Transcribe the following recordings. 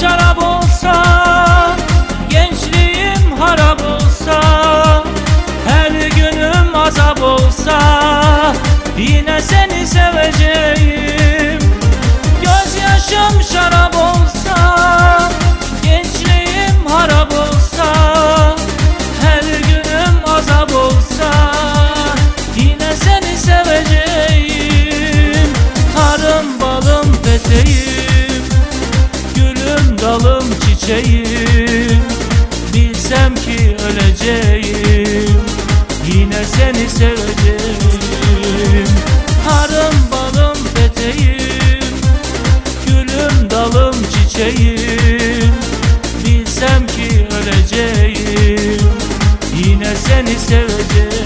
şarap olsa Gençliğim harap olsa Her günüm azap olsa Yine seni seveceğim dalım çiçeğim. Bilsem ki öleceğim. Yine seni seveceğim. Harım balım peteğim. Gülüm dalım çiçeğim. Bilsem ki öleceğim. Yine seni seveceğim.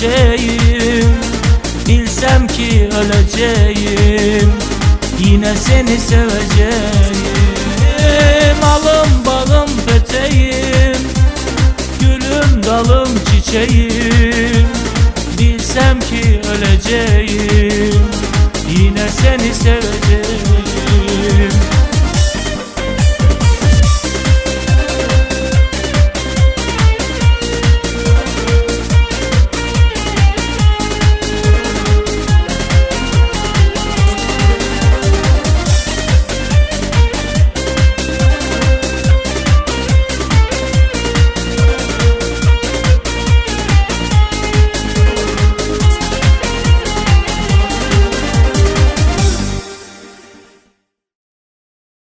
Çiçeğim Bilsem ki öleceğim. Yine seni seveceğim. Alım balım peteğim Gülüm dalım çiçeğim. Bilsem ki öleceğim. Yine seni seveceğim